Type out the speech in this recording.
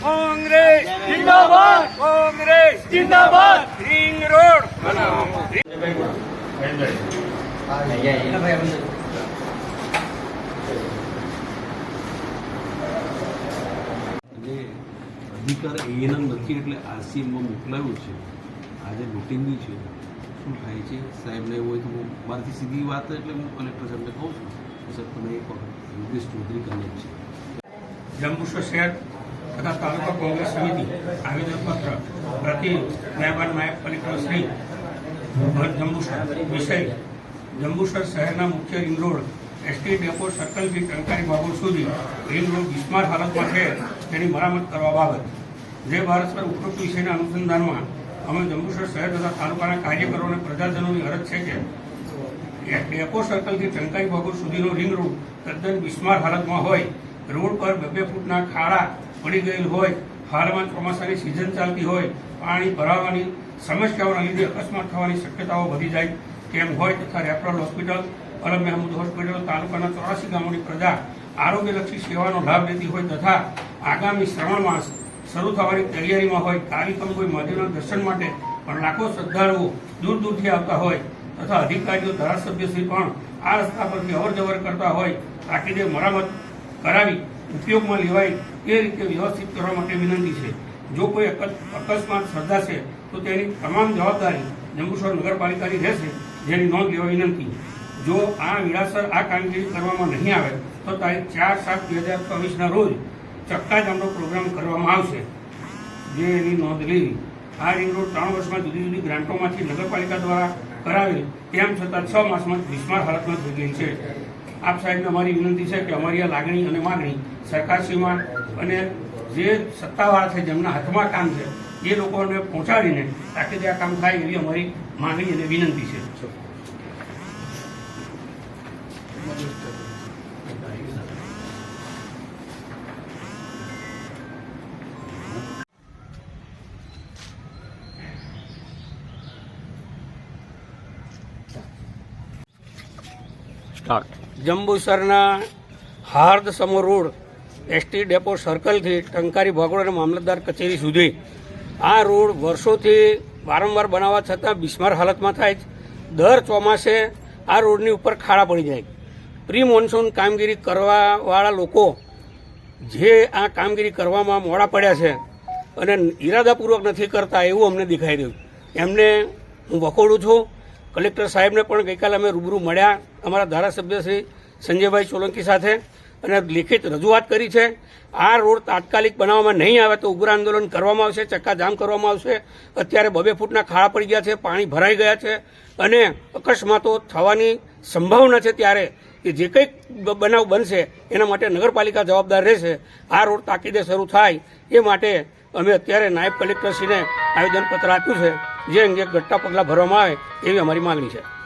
કોંગ્રેસ જિંદાબાદ કોંગ્રેસ જિંદાબાદ ring road અને અધિકાર એના નથી એટલે આરસીએમમાં મોકલાયું છે. આજે મિટિંગની છે. શું થાય છે? સાહેબને એવું હોય તો હું મારાથી સીધી વાત એટલે હું કલેક્ટર સાહેબને કહું છું કે સાહેબ, તમે એક વખત યોગેશ ચૌધરી કરીને છે. જંબુસર શહેર તથા તાલુકા કોંગ્રેસ સમિતિ આવેદનપત્ર પ્રતિ મહેરબાન નાયબ કલેક્ટર શ્રી જંબુસર વિષય જંબુસર શહેરના મુખ્ય રિંગ રોડ એસટી ડેપો સર્કલથી ટંકારી બાબો સુધી રિંગ રોડ બિસ્માર હાલતમાં છે તેની મરામત કરવા બાબત. જે ભારત પર ઉપરોક્ત વિષયના અનુસંધાનમાં અમે જંબુસર શહેર તથા તાલુકાના કાર્યકરો અને પ્રજાજનોની અરજ છે કે ડેપો સર્કલથી ટંકાઈ બાગોળ સુધીનો રિંગ રોડ તદ્દન બિસ્માર હાલતમાં હોય, રોડ પર બે ફૂટના ખાડા પડી ગયેલ હોય, હાલમાં ચોમાસાની સિઝન ચાલતી હોય, પાણી ભરાવાની સમસ્યાઓના લીધે અકસ્માત થવાની શક્યતાઓ વધી જાય તેમ હોય તથા referral hospital, Alam Mehmood hospital, તાલુકાના ચોરાસી ગામોની પ્રજા આરોગ્યલક્ષી સેવાનો લાભ લેતી હોય તથા આગામી શ્રાવણ માસ શરૂ થવાની તૈયારીમાં હોય કાર્યક્રમ કોઈ મહાદેવના દર્શન માટે પણ લાખો શ્રદ્ધાળુઓ દૂર દૂરથી આવતા હોય તથા અધિકારીઓ, ધારાસભ્યશ્રી પણ આ રસ્તા પરથી અવર જવર કરતા હોય, તાકીદે મરામત કરાવી, ઉપયોગમાં લેવાય એ રીતે વ્યવસ્થિત કરવા માટે વિનંતી છે. જો કોઈ અકસ- અકસ્માત સર્જાશે, તો તેની તમામ જવાબદારી જંબુસર નગરપાલિકાની રહેશે જેની નોંધ લેવા વિનંતી. જો આ વિરાસર આ કામગીરી કરવામાં નહીં આવે, તો તારીખ ચાર સાત બે હજાર ચોવીસના રોજ ચક્કાજામનો પ્રોગ્રામ કરવામાં આવશે. જે એની નોંધ લેવી આ રિંગ રોડ ત્રણ વર્ષમાં જુદી જુદી ગ્રાન્ટોમાંથી નગરપાલિકા દ્વારા કરાવેલ, તેમ છતાં છ માસમાં વિસ્માર હાલતમાં થઈ ગઈ છે. આપ સાહેબને અમારી વિનંતી છે કે અમારી આ લાગણી અને માગણી સરકારશ્રીમાં અને જે સત્તાવાળા છે, જેમના હાથમાં કામ છે, એ લોકોને પહોંચાડીને તાકીદે આ કામ થાય એવી અમારી માગણી અને વિનંતી છે. જંબુસરના હાર્દ સમો રોડ એસટી ડેપો સર્કલથી ટંકારી ભાગોળ અને મામલતદાર કચેરી સુધી. આ રોડ વર્ષોથી વારંવાર બનાવવા છતાં બિસ્માર હાલતમાં થાય દર ચોમાસે આ રોડની ઉપર ખાડા પડી જાય. પ્રી મોન્સૂન કામગીરી કરવાવાળા લોકો જે આ કામગીરી કરવામાં મોડા પડ્યા છે અને ઈરાદાપૂર્વક નથી કરતા એવું અમને દેખાઈ રહ્યું. એમને હું વખોડું છું. કલેક્ટર સાહેબને પણ ગઈકાલે અમે રૂબરૂ મળ્યા. અમારા ધારાસભ્ય શ્રી સંજયભાઈ સોલંકી સાથે અને લેખિત રજૂઆત કરી છે. આ રોડ તાત્કાલિક બનાવવામાં નહીં આવે તો ઉગ્ર આંદોલન કરવામાં આવશે, ચક્કાજામ કરવામાં આવશે. અત્યારે બબે ફૂટના ખાડા પડી ગયા છે, પાણી ભરાઈ ગયા છે અને અકસ્માતો થવાની સંભાવના છે ત્યારે કે જે કંઈક બનાવ બનશે એના માટે નગરપાલિકા જવાબદાર રહેશે. આ રોડ તાકીદે શરૂ થાય એ માટે અમે અત્યારે નાયબ કલેક્ટરશ્રીને આવેદનપત્ર આપ્યું છે. જે અંગે ઘટતા પગલાં ભરવામાં આવે એવી અમારી માંગણી છે.